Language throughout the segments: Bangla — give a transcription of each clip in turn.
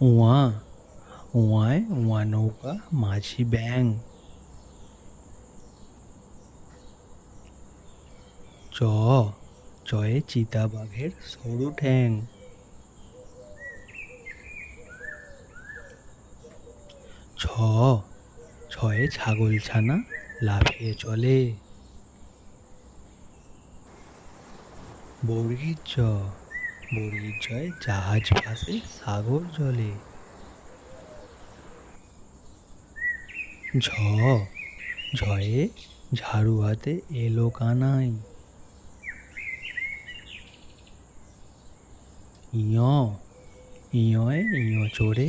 উয়া উয়ায় উয়া নৌকা মাঝি ব্যাং। চ চয়ে চিতাবাঘের সরু ঠ্যাং। ছ, ছয়ে ছাগল ছানা লাফিয়ে চলে। বর্গির জ বর্গির জয়, জাহাজ ভাসে সাগর জলে। ঝ, ঝয়ে ঝাড়ু হাতে এলো কানাই। ইয়, ইয়য়, ইয় চড়ে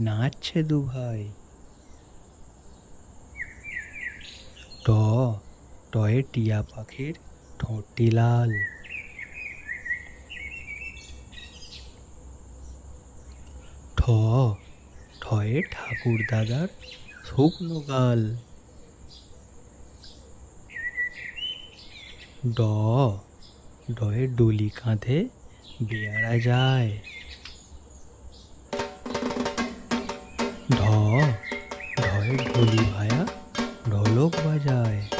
নাচছে দু ভাই ট, টয়ে টিয়া পাখির ঠোঁটটি লাল। ঠয়ে ঠাকুর দাদার শুকনো গাল। ড, ডয়ে ডলি কাঁধে বেয়ারা যায়। ঢ, ঢয়ে ঢলি ভায়া ঢোলক বাজায়।